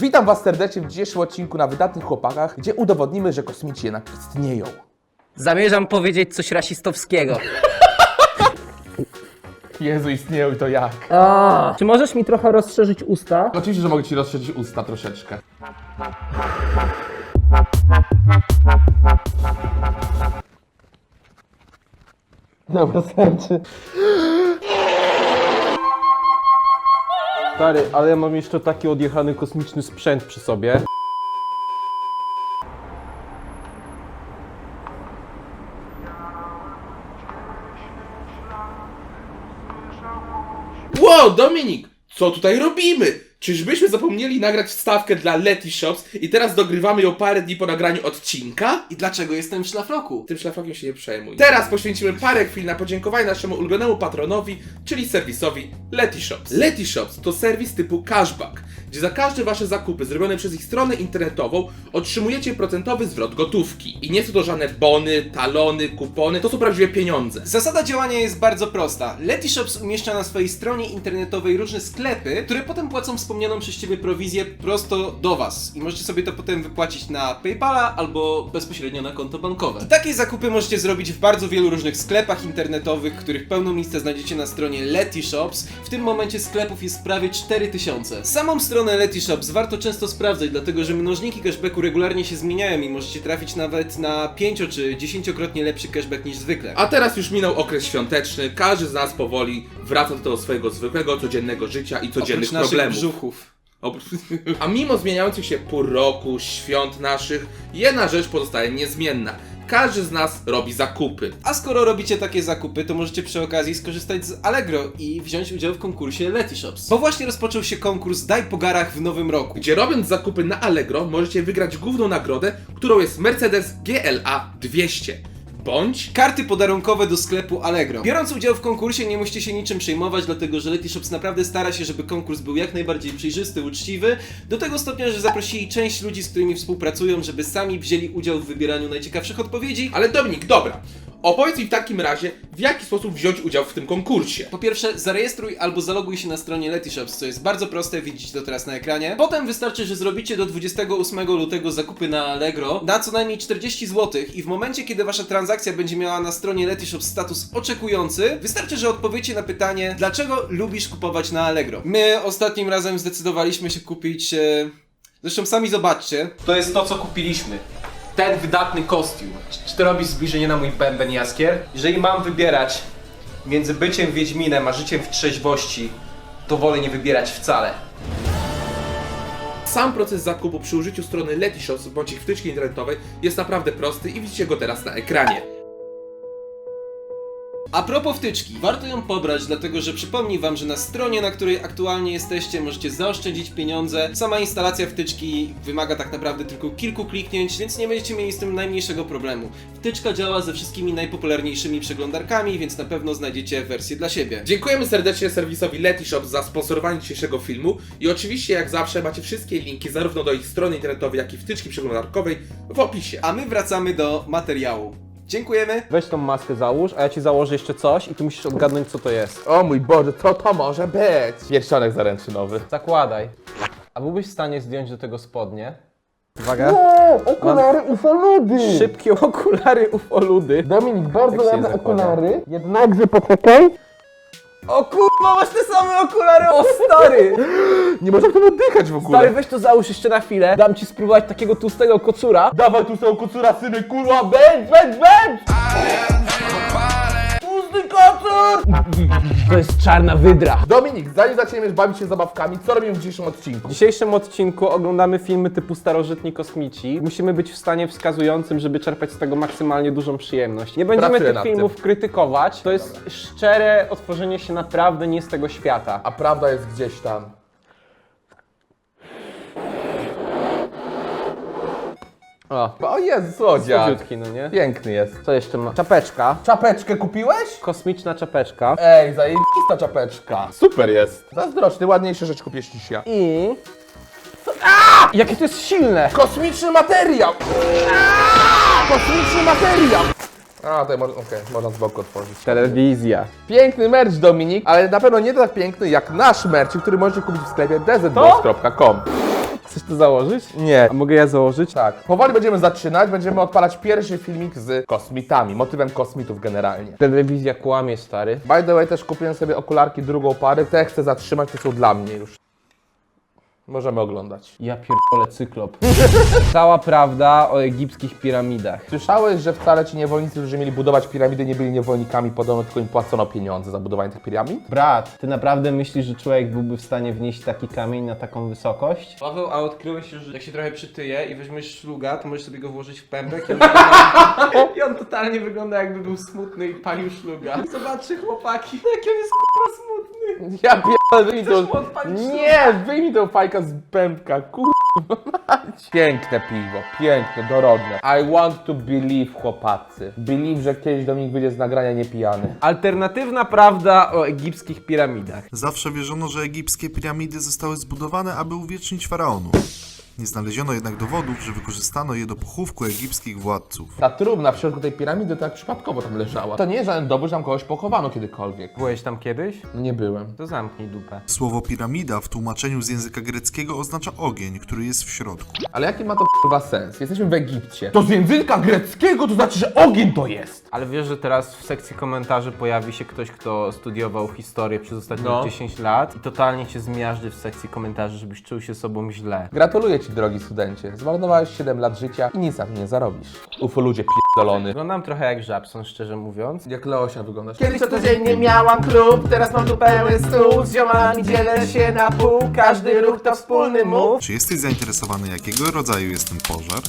Witam Was serdecznie w dzisiejszym odcinku na Wydatnych Chłopakach, gdzie udowodnimy, że kosmici jednak istnieją. Zamierzam powiedzieć coś rasistowskiego. Jezu, istnieją i to jak? Czy możesz mi trochę rozszerzyć usta? Oczywiście, że mogę Ci rozszerzyć usta troszeczkę. Dobra, starczy. Stary, ale ja mam jeszcze taki odjechany kosmiczny sprzęt przy sobie. Wow, Dominik, co tutaj robimy? Czyżbyśmy zapomnieli nagrać wstawkę dla Letty Shops i teraz dogrywamy ją parę dni po nagraniu odcinka? I dlaczego jestem w szlafroku? Tym szlafrokiem się nie przejmuj. Teraz poświęcimy parę chwil na podziękowanie naszemu ulubionemu patronowi, czyli serwisowi Letty Shops. Letty Shops to serwis typu cashback, gdzie za każde wasze zakupy zrobione przez ich stronę internetową otrzymujecie procentowy zwrot gotówki. I nie są to żadne bony, talony, kupony, to są prawdziwe pieniądze. Zasada działania jest bardzo prosta. Letyshops umieszcza na swojej stronie internetowej różne sklepy, które potem płacą wspomnianą przez Ciebie prowizję prosto do Was. I możecie sobie to potem wypłacić na PayPala albo bezpośrednio na konto bankowe. I takie zakupy możecie zrobić w bardzo wielu różnych sklepach internetowych, których pełną listę znajdziecie na stronie Letyshops. W tym momencie sklepów jest prawie 4000. Samą stronę Letyshops warto często sprawdzać, dlatego że mnożniki cashbacku regularnie się zmieniają i możecie trafić nawet na 5 czy 10-krotnie lepszy cashback niż zwykle. A teraz już minął okres świąteczny, każdy z nas powoli wraca do tego swojego zwykłego, codziennego życia i codziennych Oprócz naszych problemów. brzuchów. A mimo zmieniających się pór roku, świąt naszych, jedna rzecz pozostaje niezmienna. Każdy z nas robi zakupy. A skoro robicie takie zakupy, to możecie przy okazji skorzystać z Allegro i wziąć udział w konkursie Letyshops. Bo właśnie rozpoczął się konkurs Daj po garach w nowym roku. Gdzie robiąc zakupy na Allegro możecie wygrać główną nagrodę, którą jest Mercedes GLA 200. Bądź Karty podarunkowe do sklepu Allegro. Biorąc udział w konkursie nie musicie się niczym przejmować, dlatego że Letyshops naprawdę stara się, żeby konkurs był jak najbardziej przejrzysty, uczciwy. Do tego stopnia, że zaprosili część ludzi, z którymi współpracują, żeby sami wzięli udział w wybieraniu najciekawszych odpowiedzi. Ale Dominik, dobra. Opowiedz mi w takim razie, w jaki sposób wziąć udział w tym konkursie. Po pierwsze, zarejestruj albo zaloguj się na stronie Letyshops, co jest bardzo proste, widzicie to teraz na ekranie. Potem wystarczy, że zrobicie do 28 lutego zakupy na Allegro na co najmniej 40 zł i w momencie, kiedy wasza transakcja będzie miała na stronie Letyshops status oczekujący, wystarczy, że odpowiecie na pytanie, dlaczego lubisz kupować na Allegro. My ostatnim razem zdecydowaliśmy się kupić... E... Zresztą sami zobaczcie. To jest to, co kupiliśmy. Ten wydatny kostium. Czy ty robisz zbliżenie na mój bęben jaskier? Jeżeli mam wybierać między byciem Wiedźminem a życiem w trzeźwości, to wolę nie wybierać wcale. Sam proces zakupu przy użyciu strony Letyshops bądź ich wtyczki internetowej jest naprawdę prosty i widzicie go teraz na ekranie. A propos wtyczki, warto ją pobrać, dlatego że przypomnij wam, że na stronie, na której aktualnie jesteście, możecie zaoszczędzić pieniądze. Sama instalacja wtyczki wymaga tak naprawdę tylko kilku kliknięć, więc nie będziecie mieli z tym najmniejszego problemu. Wtyczka działa ze wszystkimi najpopularniejszymi przeglądarkami, więc na pewno znajdziecie wersję dla siebie. Dziękujemy serdecznie serwisowi Letyshops za sponsorowanie dzisiejszego filmu i oczywiście jak zawsze macie wszystkie linki zarówno do ich strony internetowej, jak i wtyczki przeglądarkowej w opisie. A my wracamy do materiału. Dziękujemy. Weź tą maskę załóż, a ja ci założę jeszcze coś i ty musisz odgadnąć co to jest. O mój Boże, co to może być? Pierścionek zaręczynowy. Zakładaj. A byłbyś w stanie zdjąć do tego spodnie? Uwaga. Okulary ufoludy! Szybkie okulary ufoludy. Dominik, bardzo Jak się je ładne zakłada? okulary. Jednakże poczekaj. O kurwa, masz te same okulary, o stary! Nie można w tym oddychać w ogóle. Stary, weź to załóż jeszcze na chwilę. Dam ci spróbować takiego tłustego kocura. Dawaj tu są kucura syny, kurwa, Będź, będź, będź! To jest czarna wydra. Dominik, zanim zaczniemy bawić się zabawkami, co robimy w dzisiejszym odcinku? W dzisiejszym odcinku oglądamy filmy typu starożytni kosmici. Musimy być w stanie wskazującym, żeby czerpać z tego maksymalnie dużą przyjemność. Nie będziemy Pracuję tych nad filmów krytykować. To jest szczere otworzenie się naprawdę nie z tego świata. A prawda jest gdzieś tam. O, O Jezu, słodziak. słodziutki, no nie? Piękny jest. Co jeszcze ma? Czapeczka. Czapeczkę kupiłeś? Kosmiczna czapeczka. Ej, zajebista czapeczka. Super jest. Zazdroszny, ładniejsze rzecz kupisz niż ja. I... A! Jakie to jest silne! Kosmiczny materiał! Kosmiczny materiał! A, to może, okej, można z boku otworzyć. Telewizja. Piękny merch, Dominik, ale na pewno nie tak piękny jak nasz merch, który możecie kupić w sklepie desertboss.com. Chcesz to założyć? Nie. A mogę ja założyć? Tak. Powoli będziemy zaczynać, będziemy odpalać pierwszy filmik z kosmitami, motywem kosmitów generalnie. Telewizja kłamie, stary. By the way, też kupiłem sobie okularki drugą parę, te chcę zatrzymać, to są dla mnie już. Możemy oglądać. Ja pierdolę cyklop. Cała prawda o egipskich piramidach. Słyszałeś, że wcale ci niewolnicy, którzy mieli budować piramidy, nie byli niewolnikami, podobno tylko im płacono pieniądze za budowanie tych piramid? Brat, ty naprawdę myślisz, że człowiek byłby w stanie wnieść taki kamień na taką wysokość? Paweł, a odkryłeś, że jak się trochę przytyje i weźmiesz szluga, to możesz sobie go włożyć w pępek i on, wygląda, i on totalnie wygląda jakby był smutny i palił szluga. Zobaczcie chłopaki, jaki on jest k***a smutny. Ja pierdolę, wyjmij Chcesz odpalić Nie, wyjmij tą fajkę z pępka, kurwa mać. Piękne piwo, piękne, dorodne. I want to believe, chłopacy. Believe, że kiedyś do nich wyjdzie z nagrania niepijany. Alternatywna prawda o egipskich piramidach. Zawsze wierzono, że egipskie piramidy zostały zbudowane, aby uwiecznić faraonów. Nie znaleziono jednak dowodów, że wykorzystano je do pochówku egipskich władców. Ta trumna w środku tej piramidy to jak przypadkowo tam leżała. To nie jest żaden dowód, że tam kogoś pochowano kiedykolwiek. Byłeś tam kiedyś? Nie byłem. To zamknij dupę. Słowo piramida w tłumaczeniu z języka greckiego oznacza ogień, który jest w środku. Ale jaki ma to kurwa sens? Jesteśmy w Egipcie. To z języka greckiego to znaczy, że ogień to jest. Ale wiesz, że teraz w sekcji komentarzy pojawi się ktoś, kto studiował historię przez ostatnie No. 10 lat i totalnie cię zmiażdży w sekcji komentarzy, żebyś czuł się sobą źle. Gratuluję ci, drogi studencie. Zmarnowałeś 7 lat życia i nic na tym nie zarobisz. Ufo ludzie pierdolony. Wyglądam trochę jak Żabson, szczerze mówiąc. Jak Leosia wyglądasz. Kiedyś co codziennie miałam klub, teraz mam tu pełen stół Z ziomami dzielę się na pół, każdy ruch to wspólny mów Czy jesteś zainteresowany, jakiego rodzaju jest ten pożar?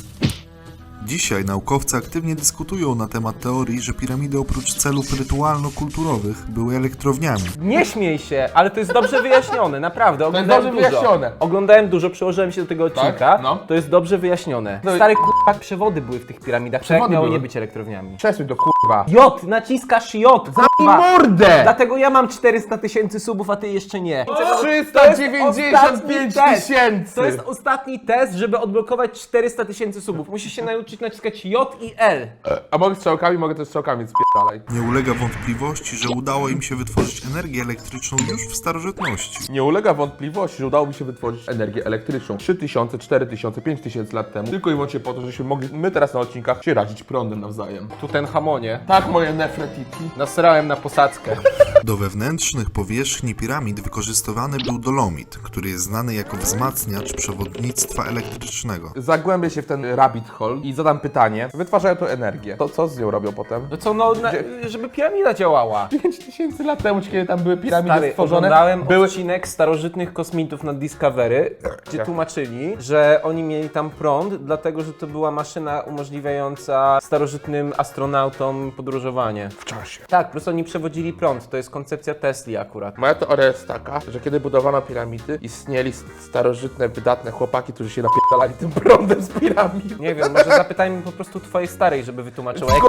Dzisiaj naukowcy aktywnie dyskutują na temat teorii, że piramidy oprócz celów rytualno-kulturowych były elektrowniami. Nie śmiej się, ale to jest dobrze wyjaśnione, naprawdę. jest Oglądałem dobrze dużo. wyjaśnione. Oglądałem dużo, przyłożyłem się do tego odcinka. no. To jest dobrze wyjaśnione. No i- Stare k***a przewody były w tych piramidach, przewody jak miały były. nie być elektrowniami. Przesuń to kurwa. J, naciskasz J, I mordę! Dlatego ja mam 400 tysięcy subów, a ty jeszcze nie. 395 test. tysięcy! To jest ostatni test, żeby odblokować 400 tysięcy subów. Musisz się nauczyć naciskać J i L. A mogę strzałkami, mogę też strzałkami spierdalaj. Nie ulega wątpliwości, że udało im się wytworzyć energię elektryczną już w starożytności. Nie ulega wątpliwości, że udało mi się wytworzyć energię elektryczną 3000, 4000, 5000 lat temu. Tylko i wyłącznie po to, żebyśmy mogli my teraz na odcinkach się radzić prądem nawzajem. Tu ten hamonie. Tak, moje nefretiki. Nasrałem na posadzkę. Do wewnętrznych powierzchni piramid wykorzystywany był dolomit, który jest znany jako wzmacniacz przewodnictwa elektrycznego. Zagłębię się w ten rabbit hole i zadam pytanie. Wytwarzają to energię. To co z nią robią potem? No co, no, na, żeby piramida działała. 5000 lat temu, kiedy tam były piramidy Stary, stworzone, oglądałem były... odcinek starożytnych kosmitów na Discovery, gdzie tłumaczyli, że oni mieli tam prąd, dlatego że to była maszyna umożliwiająca starożytnym astronautom podróżowanie. w czasie. Tak, po prostu oni przewodzili prąd, to jest koncepcja Tesli akurat. Moja teoria jest taka, że kiedy budowano piramidy, istnieli starożytne, wydatne chłopaki, którzy się napierdalali tym prądem z piramid. Nie wiem, może zapytajmy po prostu twojej starej, żeby wytłumaczyła. Jak...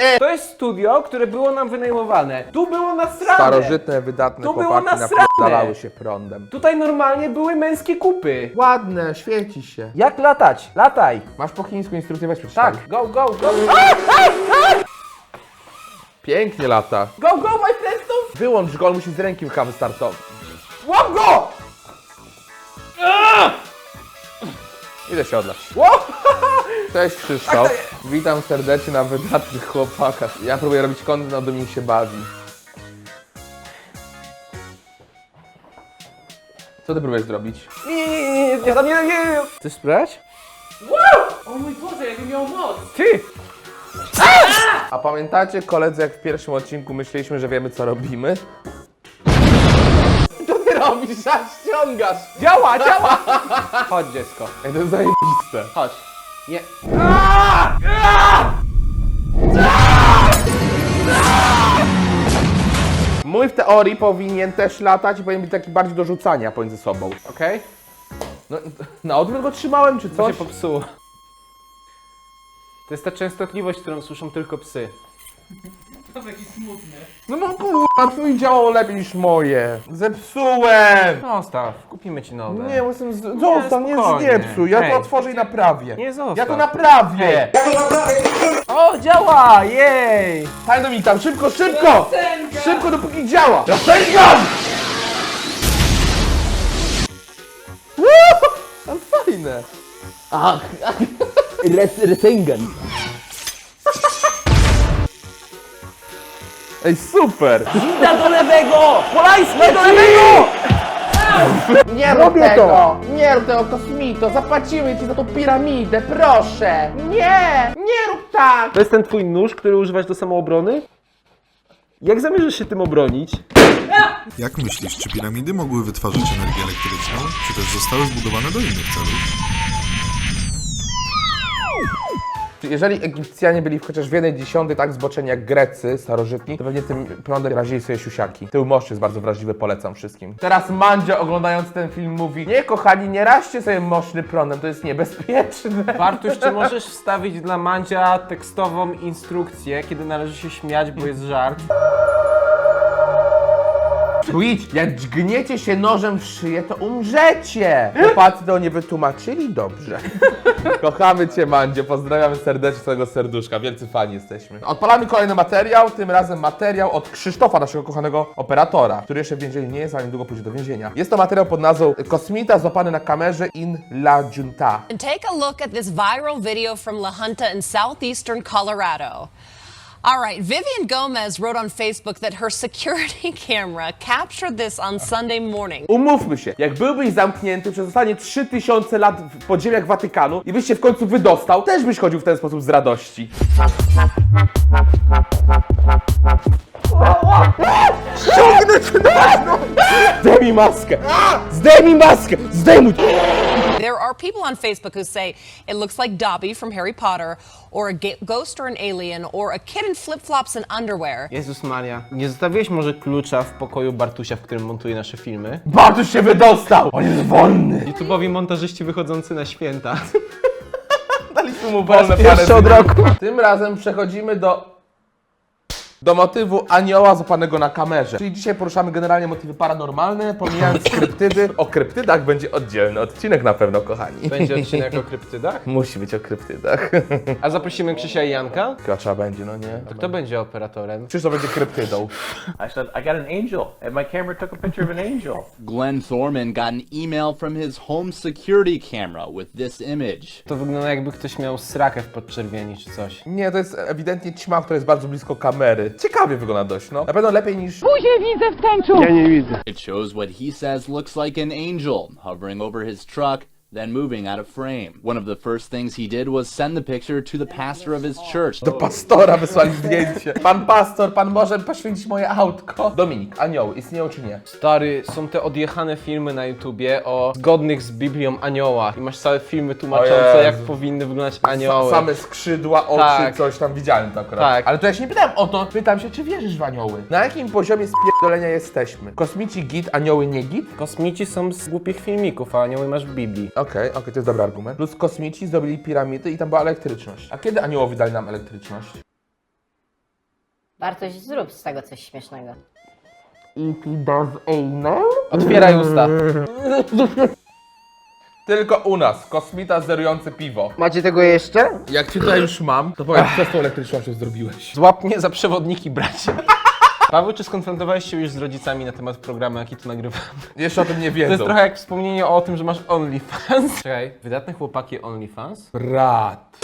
E! To jest studio, które było nam wynajmowane. Tu było nasrane. Starożytne, wydatne To było chłopaki nasrane. napierdalały się prądem. Tutaj normalnie były męskie kupy. Ładne, świeci się. Jak latać? Lataj. Masz po chińsku instrukcję, weź przeczytaj. Tak, go, go, go. Pięknie lata. Go, go, my Flintstone! Wyłącz go, on musi z ręki kawy startować. Łap go! Idę się odlać. Cześć Krzysztof. Witam serdecznie na wydatnych chłopakach. Ja próbuję robić content, a Dominik się bawi. Co ty próbujesz zrobić? Nie, nie, nie, nie, nie, nie, nie, nie. Chcesz spróbować? O mój Boże, jakby miał moc Ty! A pamiętacie koledzy, jak w pierwszym odcinku myśleliśmy, że wiemy co robimy? Ściągasz! Działa, działa! Chodź dziecko, Ej, to jest zajebiste. chodź. Nie. Mój w teorii powinien też latać i powinien być taki bardziej do rzucania pomiędzy sobą. Okej? No, na odwrót go trzymałem, czy To coś? się popsuło. To jest ta częstotliwość, którą słyszą tylko psy. No bo kurwa, twój działało lepiej niż moje. Zepsułem! Zostaw, kupimy ci nowe. Nie, bo jestem z... Zostaw, nie, spokojnie. nie psuj, ja Hej. to otworzę i naprawię. Nie zostaw. Ja to naprawię! O, działa! Jej! Panie Dominik, tam szybko, szybko! Szybko, dopóki działa! Rasengan! Woo! On fire! dziwne. Ach, Resengen. Ej, super! Da do lewego! Polański do lewego! Nie rób Robię tego! to. Nie rób tego, kosmito! Zapłacimy ci za tą piramidę, proszę! Nie! Nie rób tak! To jest ten twój nóż, który używasz do samoobrony? Jak zamierzasz się tym obronić? Jak myślisz, czy piramidy mogły wytwarzać energię elektryczną, czy też zostały zbudowane do innych celów? Jeżeli Egipcjanie byli chociaż w jednej dziesiątej tak zboczeni jak Grecy starożytni, to pewnie tym prądem razili sobie siusiaki. Tył moszczy jest bardzo wrażliwy, polecam wszystkim. Teraz Mandzio oglądając ten film mówi Nie kochani, nie raźcie sobie moszny prądem, to jest niebezpieczne. Bartuś, czy możesz wstawić dla Mandzia tekstową instrukcję, kiedy należy się śmiać, bo jest żart? Twitch, jak dźgniecie się nożem w szyję, to umrzecie! Chłopacy to nie wytłumaczyli dobrze. Kochamy Cię, Mandzie, pozdrawiamy serdecznie całego serduszka, wielcy fani jesteśmy. Odpalamy kolejny materiał, tym razem materiał od Krzysztofa, naszego kochanego operatora, który jeszcze w więzieniu nie jest, ale niedługo pójdzie do więzienia. Jest to materiał pod nazwą Kosmita złapany na kamerze in La Junta. And take a look at this viral video from La Junta in southeastern Colorado. All right, Vivian Gomez wrote on Facebook that her security camera captured this on Sunday morning. Umówmy się, jak byłbyś zamknięty przez ostatnie 3000 lat w podziemiach Watykanu i byś się w końcu wydostał, też byś chodził w ten sposób z radości. Ściągnę cię na Zdejmij maskę! Zdejmij maskę! Zdejmuj! There are people on Facebook who say it looks like Dobby from Harry Potter, or a ga- ghost or an alien, or a kid in flip flops and underwear. Jezus Maria, nie zostawiłeś może klucza w pokoju Bartusia, w którym montuje nasze filmy? Bartuś się wydostał! On jest wolny! YouTube'owi montażyści wychodzący na święta. Daliśmy mu wolne pierwszy parę od roku. Tym razem przechodzimy do do motywu anioła złapanego na kamerze. Czyli dzisiaj poruszamy generalnie motywy paranormalne, pomijając kryptydy. O kryptydach będzie oddzielny odcinek na pewno, kochani. Będzie odcinek o kryptydach. Musi być o kryptydach. A zaprosimy Krzysia i Janka? Chyba trzeba będzie, no nie? To kto będzie operatorem? Czyż to będzie kryptydą? I said, I got an angel, and my camera took a picture of an angel. Glenn Thorman got an email from his home security camera with this image. To wygląda jakby ktoś miał srakę w podczerwieni czy coś. Nie, to jest ewidentnie ćma, która jest bardzo blisko kamery. Ciekawie wygląda dość, no. Na pewno lepiej niż... It shows what he says looks like an angel hovering over his truck, then moving out of frame. One of the first things he did was send the picture to the pastor of his church. Do pastora wysłali zdjęcie. Pan pastor, pan może poświęcić moje autko? Dominik, anioły istnieją czy nie? Stary, są te odjechane filmy na YouTubie o zgodnych z Biblią aniołach i masz całe filmy tłumaczące jak powinny wyglądać anioły. Same skrzydła, oczy, Tak. coś tam widziałem to akurat. Tak. Ale to ja się nie pytałem o to, pytam się, czy wierzysz w anioły? Na jakim poziomie spierdolenia jesteśmy? Kosmici git, anioły nie git? Kosmici są z głupich filmików, a anioły masz w Biblii. Okej, okej, to jest dobry argument. Plus kosmici zrobili piramidy i tam była elektryczność. A kiedy aniołowie dali nam elektryczność? Bartoś, zrób z tego coś śmiesznego. E.T. does anal? Otwieraj usta. Tylko u nas, kosmita zerujący piwo. Macie tego jeszcze? Jak cię tutaj już mam, to powiem, co z tą elektrycznością zrobiłeś? Złap mnie za przewodniki, bracie. Paweł, czy skonfrontowałeś się już z rodzicami na temat programu, jaki tu nagrywamy? Jeszcze o tym nie To jest trochę jak wspomnienie o tym, że masz OnlyFans. Czekaj, wydatne chłopaki OnlyFans? Brat.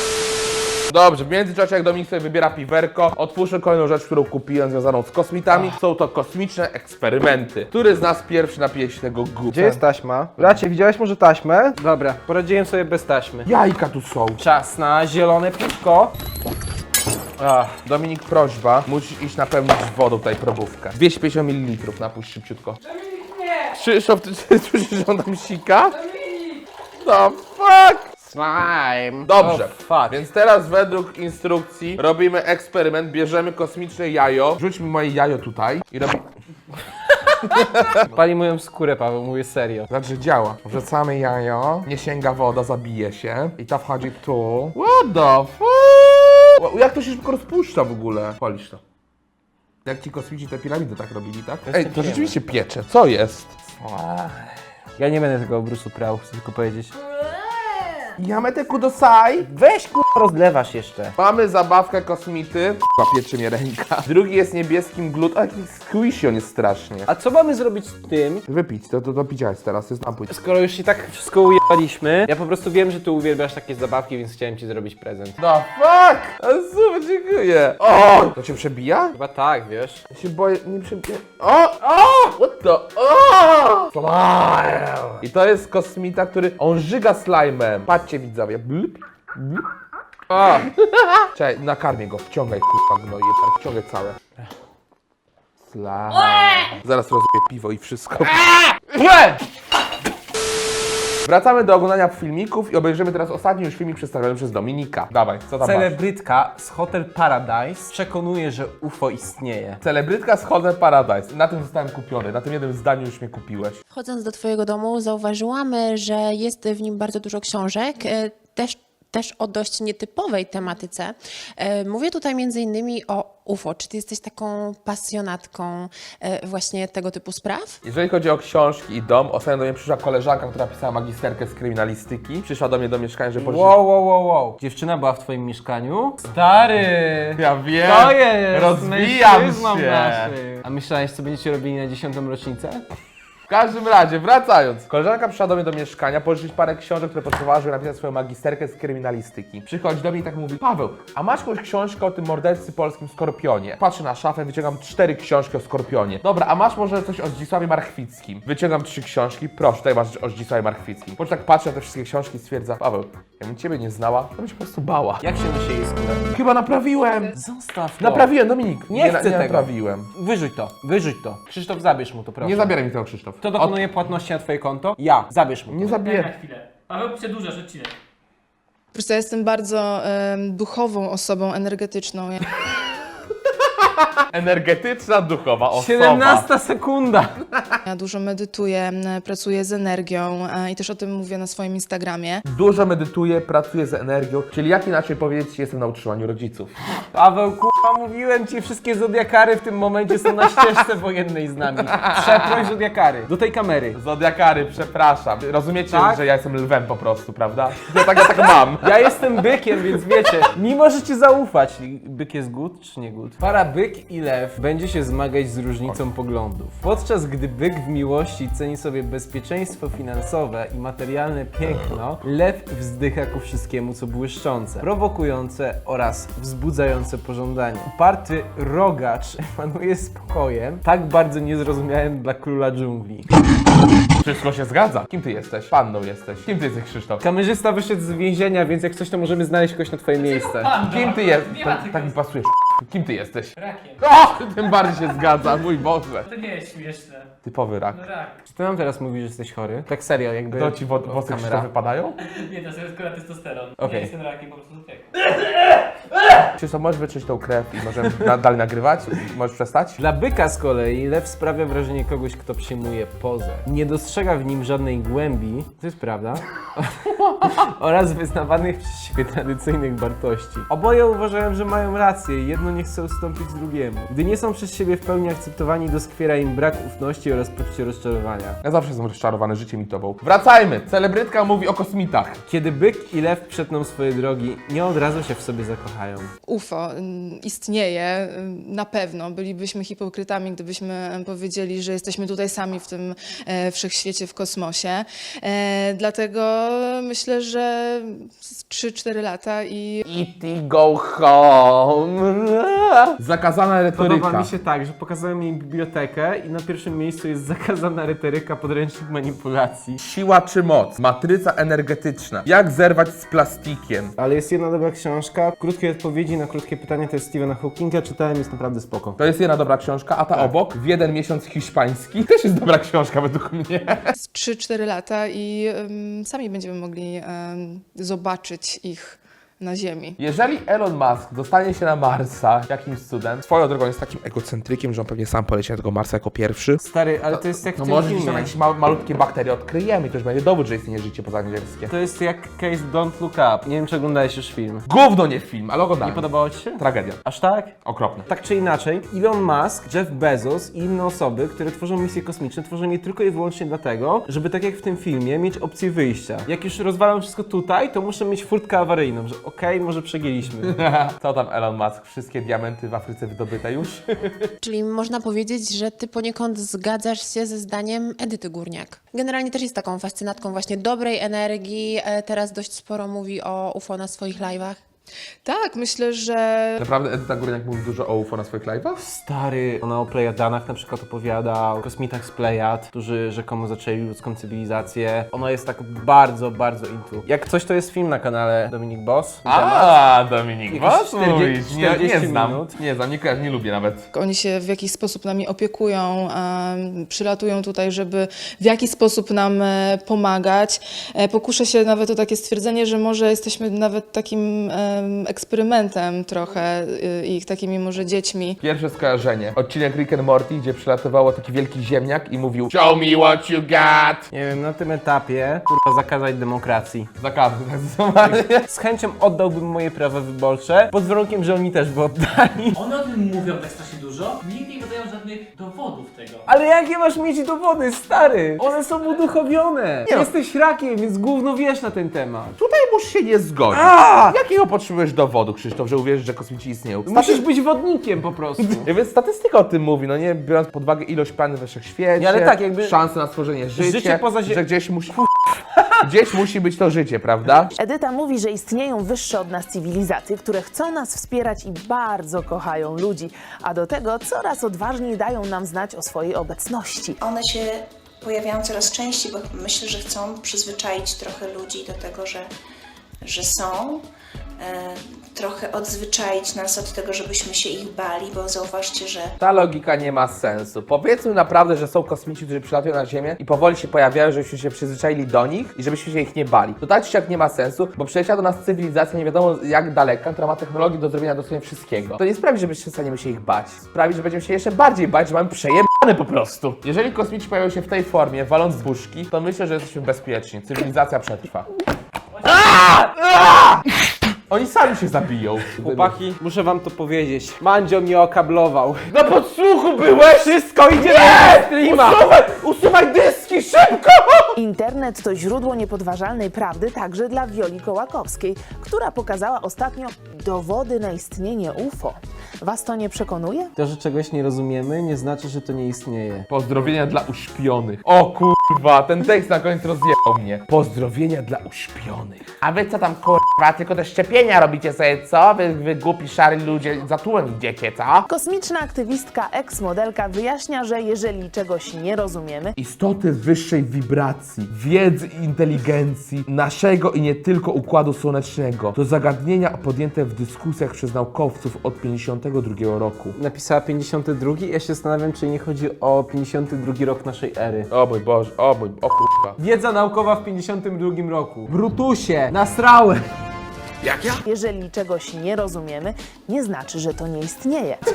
Dobrze, w międzyczasie jak Dominik sobie wybiera piwerko, otwórzmy kolejną rzecz, którą kupiłem związaną z kosmitami. Są to kosmiczne eksperymenty. Który z nas pierwszy napije się tego gówna? Gdzie jest taśma? Bracie, widziałeś może taśmę? Dobra, poradziłem sobie bez taśmy. Jajka tu są. Czas na zielone piwko. Ach, Dominik, prośba. Musisz iść napełnić wodą tutaj probówkę. 250 ml, napuść szybciutko. Dominik, nie! Krzysztof, ty, ty słyszysz, że on tam sika? Dominik! The fuck? Slime. Dobrze, Oh, fuck. więc teraz według instrukcji robimy eksperyment, bierzemy kosmiczne jajo, rzućmy moje jajo tutaj i robimy... Pali moją skórę, Paweł, mówię serio. Znaczy działa. Wrzucamy jajo, nie sięga woda, zabije się i ta wchodzi tu. What the fuck? Jak to się szybko rozpuszcza w ogóle? Polisz to. Jak ci kosmici te piramidy tak robili, tak? Ej, to rzeczywiście piecze. Co jest? Ja nie będę tego obrusu prał, chcę tylko powiedzieć. Yamete kudosai. Weź kurwa, rozlewasz jeszcze. Mamy zabawkę kosmity. Kurwa, pieczy mnie ręka. Drugi jest niebieskim glut. A jaki squishy on jest strasznie. A co mamy zrobić z tym, Wypić, to, to, to picia jest teraz, jest napój. skoro już się tak wszystko ujebaliśmy? Ja po prostu wiem, że ty uwielbiasz takie zabawki, więc chciałem ci zrobić prezent. No fuck! A Super, dziękuję. O! To cię przebija? Chyba tak, wiesz? Ja się boję, nie przebija. O! O! What the? O! Slime! I to jest kosmita, który, on żyga slime'em. Patrzcie widzowie. Blup, blup. O! Czekaj, nakarmię go, wciągaj kurwa gnoje, tak, wciągaj całe. Slime. Zaraz rozbiję piwo i wszystko. Nie! Wracamy do oglądania filmików i obejrzymy teraz ostatni już filmik przedstawiony przez Dominika. Dawaj, co tam masz? Celebrytka z Hotel Paradise przekonuje, że UFO istnieje. Celebrytka z Hotel Paradise. Na tym zostałem kupiony, na tym jednym zdaniu już mnie kupiłeś. Wchodząc do Twojego domu, zauważyłam, że jest w nim bardzo dużo książek, e, też, też o dość nietypowej tematyce. E, Mówię tutaj między innymi o UFO. Czy Ty jesteś taką pasjonatką e, właśnie tego typu spraw? Jeżeli chodzi o książki i dom, ostatnio do mnie przyszła koleżanka, która pisała magisterkę z kryminalistyki. Przyszła do mnie do mieszkania, żeby pożyczyć... Wow, wow, wow, wow. Dziewczyna była w twoim mieszkaniu? Stary! Ja wiem! To jest! Rozwijam mężczyzną się! naszym. A myślałeś, co będziecie robili na dziesiątą rocznicę? W każdym razie, wracając. Koleżanka przyszła do mnie do mieszkania, pożyczyć parę książek, które potrzebowała, żeby napisać swoją magisterkę z kryminalistyki. Przychodzi do mnie i tak mówi, Paweł, a masz jakąś książkę o tym mordercy polskim Skorpionie? Patrzę na szafę, wyciągam cztery książki o Skorpionie. Dobra, a masz może coś o Zdzisławie Marchwickim? Wyciągam trzy książki, proszę, tutaj masz o Zdzisławie Marchwickim. Po czym tak patrzę na te wszystkie książki i stwierdza, Paweł, jakbym ciebie nie znała, to bym się po prostu bała. Jak się nosi jej skórę? Chyba naprawiłem! Zostaw to. Naprawiłem, Dominik. Nie chcę nie tego. naprawiłem. Wyrzuć to, wyrzuć to. Krzysztof, zabierz mu to, proszę. Nie zabieraj mi tego, Krzysztof. Kto dokonuje płatności na twoje konto? Ja. Zabierz mu to. Nie zabieraj. Paweł, przedłużasz odcinek. Po prostu ja jestem bardzo duchową osobą, energetyczną. Energetyczna, duchowa osoba. 17 sekunda. Ja dużo medytuję, pracuję z energią i też o tym mówię na swoim Instagramie. Dużo medytuję, pracuję z energią, czyli jak inaczej powiedzieć, jestem na utrzymaniu rodziców. Paweł, kurwa, mówiłem ci, wszystkie zodiakary w tym momencie są na ścieżce wojennej z nami. Przeproś zodiakary. Do tej kamery. Zodiakary, przepraszam. Rozumiecie, Tak? że ja jestem lwem po prostu, prawda? Ja tak, ja tak mam. Ja jestem bykiem, więc wiecie, mi możecie zaufać. Byk jest good czy nie good? Para byk i lew będzie się zmagać z różnicą poglądów. Podczas gdy byk w miłości ceni sobie bezpieczeństwo finansowe i materialne piękno, lew wzdycha ku wszystkiemu, co błyszczące, prowokujące oraz wzbudzające pożądanie. Uparty rogacz emanuje spokojem, tak bardzo niezrozumiałym dla króla dżungli. Wszystko się zgadza. Kim ty jesteś? Panną jesteś. Kim ty jesteś, Krzysztof? Kamerzysta wyszedł z więzienia, więc jak coś, to możemy znaleźć kogoś na twoje miejsce. Kim ty jesteś? Tak, tak mi pasujesz. Kim ty jesteś? Rakiem. O! Tym bardziej się zgadza, mój Boże. To nie jest śmieszne. Typowy rak. No rak. Czy ty nam teraz mówisz, że jesteś chory? Tak serio, jakby... To ci wo- włosy kamera. Wypadają? Nie, to jest akurat testosteron. Okej. Nie jestem rakiem, po prostu tak. Krzysztof, możesz wyczuć tą krew i możemy na- dalej nagrywać? Możesz przestać? Dla byka z kolei lew sprawia wrażenie kogoś, kto przyjmuje pozę. Nie dostrzega w nim żadnej głębi, to jest prawda, oraz wyznawanych przez siebie tradycyjnych wartości. Oboje uważają, że mają rację jedno nie chce ustąpić drugiemu. Gdy nie są przez siebie w pełni akceptowani, doskwiera im brak ufności oraz poczucie rozczarowania. Ja zawsze jestem rozczarowany życiem i tobą. Wracajmy! Celebrytka mówi o kosmitach. Kiedy byk i lew przetną swoje drogi, nie od razu się w sobie zakochają. UFO istnieje na pewno. Bylibyśmy hipokrytami, gdybyśmy powiedzieli, że jesteśmy tutaj sami w tym e, wszechświecie, w kosmosie. E, dlatego myślę, że 3-4 lata i E.T. go home. Zakazana retoryka. Podoba mi się tak, że pokazałem jej bibliotekę i na pierwszym miejscu jest zakazana retoryka podręcznik manipulacji. Siła czy moc? Matryca energetyczna. Jak zerwać z plastikiem? Ale jest jedna dobra książka. Krótkie odpowiedzi na krótkie pytania to jest Stephena Hawkinga. Czytałem, jest naprawdę spoko. To jest jedna dobra książka, a ta obok, w jeden miesiąc hiszpański, też jest dobra książka według mnie. 3-4 lata i sami będziemy mogli zobaczyć ich na Ziemi. Jeżeli Elon Musk dostanie się na Marsa jakimś cudem, swoją drogą jest takim egocentrykiem, że on pewnie sam poleci na tego Marsa jako pierwszy. Stary, ale to jest jak w No tym może gdzieś filmie. jakieś ma malutkie bakterie odkryjemy i to już będzie dowód, że istnieje życie pozaziemskie. To jest jak case Don't Look Up. Nie wiem, czy oglądałeś już film. Gówno nie film, ale oglądałem. Nie podobało ci się? Tragedia. Aż tak? Okropne. Tak czy inaczej, Elon Musk, Jeff Bezos i inne osoby, które tworzą misje kosmiczne, tworzą je tylko i wyłącznie dlatego, żeby tak jak w tym filmie, mieć opcję wyjścia. Jak już rozwalam wszystko tutaj, to muszę mieć furtkę awaryjną, że okej, może przegięliśmy. Co tam Elon Musk? Wszystkie diamenty w Afryce wydobyte już? Czyli można powiedzieć, że ty poniekąd zgadzasz się ze zdaniem Edyty Górniak. Generalnie też jest taką fascynatką właśnie dobrej energii. E, Teraz dość sporo mówi o UFO na swoich live'ach. Tak, myślę, że Naprawdę Edyta Górniak mówi dużo o UFO na swoich live'ach? Stary, ona o Plejadanach na przykład opowiada, o kosmitach z Plejad, którzy rzekomo zaczęli ludzką cywilizację. Ona jest tak bardzo, bardzo into. Jak coś, to jest film na kanale Dominik Boss. A, Dominik, Jakieś was 40 mówisz? Nie, 40 nie znam. minut. Nie znam, nie kojarzę, nie lubię nawet. oni się w jakiś sposób nami opiekują, em, przylatują tutaj, żeby w jakiś sposób nam e, pomagać. E, Pokuszę się nawet o takie stwierdzenie, że może jesteśmy nawet takim em, eksperymentem trochę y, ich takimi może dziećmi. Pierwsze skojarzenie. Odcinek Rick and Morty, gdzie przylatywało taki wielki ziemniak i mówił Show me what you got! Nie wiem, na tym etapie, kurwa, zakazać demokracji. Zakazy, tak zdecydowanie. Z chęcią oddałbym moje prawa wyborcze, pod warunkiem, że oni też by oddali. One o tym mówią tak strasznie dużo, nigdy nie podają żadnych dowodów tego. Ale jakie masz mieć dowody, stary? One są uduchowione. Nie no. Jesteś rakiem, więc gówno wiesz na ten temat. Tutaj musisz się nie zgodzić. A! Jakiego potrzebujesz dowodu, Krzysztof, że uwierzysz, że kosmici istnieją? Musisz być wodnikiem po prostu. Ja więc statystyka o tym mówi, no nie? Biorąc pod uwagę ilość planet we wszechświecie, Nie, ale tak, jakby- szanse na stworzenie życia, Życie poza zie- że gdzieś musi... gdzieś musi być to życie, prawda? Edyta mówi, że istnieją wyższe od nas cywilizacje, które chcą nas wspierać i bardzo kochają ludzi, a do tego coraz odważniej dają nam znać o swojej obecności. One się pojawiają coraz częściej, bo myślę, że chcą przyzwyczaić trochę ludzi do tego, że, że są. E, trochę odzwyczaić nas od tego, żebyśmy się ich bali, bo zauważcie, że Ta logika nie ma sensu. Powiedzmy naprawdę, że są kosmici, którzy przylatują na Ziemię i powoli się pojawiają, żebyśmy się przyzwyczaili do nich i żebyśmy się ich nie bali. To tak czy nie ma sensu, bo przyleciała do nas cywilizacja nie wiadomo jak daleka, która ma technologię do zrobienia dosłownie wszystkiego. To nie sprawi, że przestaniemy się ich bać. Sprawi, że będziemy się jeszcze bardziej bać, że mamy przejebane po prostu. Jeżeli kosmici pojawią się w tej formie, waląc z buszki, to myślę, że jesteśmy bezpieczni. Cywilizacja przetrwa. Oni sami się zabiją. Chłopaki, muszę wam to powiedzieć. Mandzio mnie okablował. Na podsłuchu byłeś! Wszystko idzie na streama! Usuwaj, usuwaj dyski, szybko! Internet to źródło niepodważalnej prawdy także dla Wioli Kołakowskiej, która pokazała ostatnio dowody na istnienie UFO. Was to nie przekonuje? To, że czegoś nie rozumiemy, nie znaczy, że to nie istnieje. Pozdrowienia dla uśpionych. O kurwa, ten tekst na koniec rozjebał mnie. Pozdrowienia dla uśpionych. A wy co tam kurwa, tylko te szczepienia robicie sobie, co? Wy, wy głupi, szary ludzie, za tłumem idziecie, co? Kosmiczna aktywistka, eks-modelka wyjaśnia, że jeżeli czegoś nie rozumiemy, Istoty wyższej wibracji, wiedzy i inteligencji naszego i nie tylko Układu Słonecznego to zagadnienia podjęte w dyskusjach przez naukowców od 52 roku. Napisała 52, ja się zastanawiam, czy nie chodzi o 52 rok naszej ery. O mój Boże, o mój, o kurwa. Wiedza naukowa w 52 roku. Brutusie, nasrałem! Jak ja? jeżeli czegoś nie rozumiemy, nie znaczy, że to nie istnieje.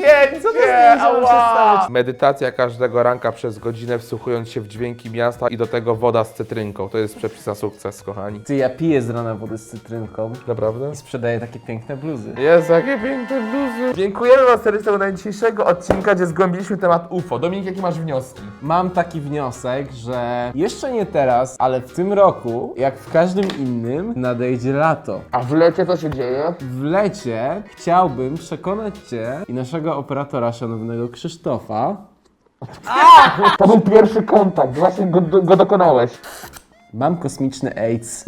Nie, co to zdjęcie mam przedstawić? Medytacja każdego ranka przez godzinę, wsłuchując się w dźwięki miasta i do tego woda z cytrynką. To jest przepis na sukces, kochani. Ty, ja piję z rana wodę z cytrynką Naprawdę? i sprzedaję takie piękne bluzy. Jest jakie piękne bluzy. Dziękujemy Wam serdecznie za dzisiejszego odcinka, gdzie zgłębiliśmy temat UFO. Dominik, jakie masz wnioski? Mam taki wniosek, że jeszcze nie teraz, ale w tym roku, jak w każdym innym, nadejdzie lato. A w lecie co się dzieje? W lecie chciałbym przekonać Cię i naszego operatora szanownego Krzysztofa. To był pierwszy kontakt, właśnie go, go dokonałeś. Mam kosmiczny AIDS.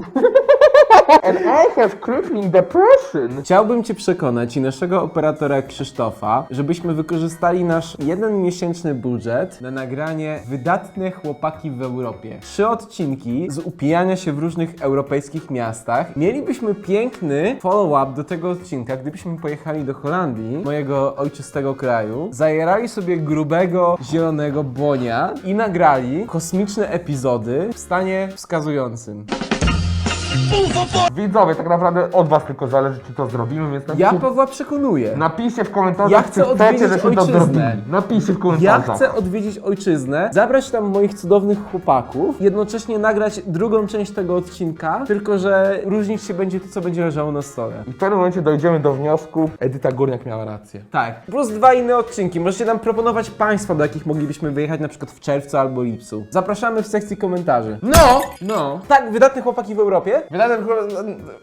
And I have crippling depression. Chciałbym Cię przekonać i naszego operatora Krzysztofa, żebyśmy wykorzystali nasz jeden miesięczny budżet na nagranie Wydatne chłopaki w Europie. Trzy odcinki z upijania się w różnych europejskich miastach. Mielibyśmy piękny follow-up do tego odcinka, gdybyśmy pojechali do Holandii, mojego ojczystego kraju, zajerali sobie grubego, zielonego bonia i nagrali kosmiczne epizody w stanie wskazującym. Widzowie, tak naprawdę od was tylko zależy, czy to zrobimy, więc napiszcie, Ja Pawła przekonuję. napiszcie w komentarzach, Ja chcę czy chcecie, odwiedzić żeśmy to ojczyznę. zrobili. Napiszcie w Ja komentarzach. chcę odwiedzić ojczyznę, zabrać tam moich cudownych chłopaków, jednocześnie nagrać drugą część tego odcinka, tylko że różnić się będzie to, co będzie leżało na stole. I w pewnym momencie dojdziemy do wniosku, Edyta Górniak miała rację. Tak. Plus dwa inne odcinki. Możecie nam proponować państwa, do jakich moglibyśmy wyjechać na przykład w czerwcu albo lipcu. Zapraszamy w sekcji komentarzy. No! No. Tak, wydatne chłopaki w Europie? Wydaje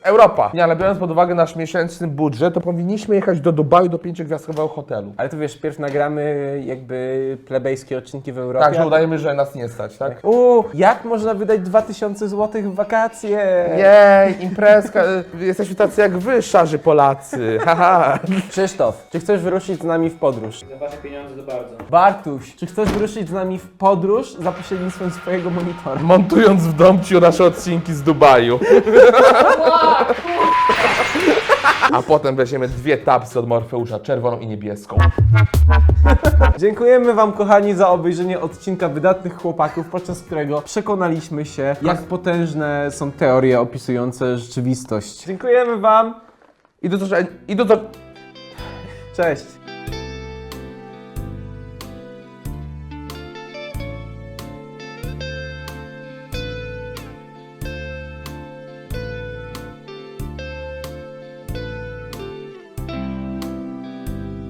Europa. Nie, ale biorąc pod uwagę nasz miesięczny budżet, to powinniśmy jechać do Dubaju do pięciogwiazdkowego hotelu. Ale to wiesz, pierw nagramy jakby plebejskie odcinki w Europie. Tak, że udajemy, że nas nie stać, tak? Uuu, jak można wydać 2000 zł w wakacje? Jej, imprezka, jesteśmy tacy jak wy, szarzy Polacy, haha. Krzysztof, czy chcesz wyruszyć z nami w podróż? Za wasze pieniądze to bardzo. Bartuś, czy chcesz wyruszyć z nami w podróż za pośrednictwem swojego monitora? Montując w domciu nasze odcinki z Dubaju. A potem weźmiemy dwie tapsy od Morfeusza, czerwoną i niebieską. Dziękujemy Wam, kochani, za obejrzenie odcinka Wydatnych Chłopaków, podczas którego przekonaliśmy się, jak potężne są teorie opisujące rzeczywistość. Dziękujemy Wam. I do i do Cześć.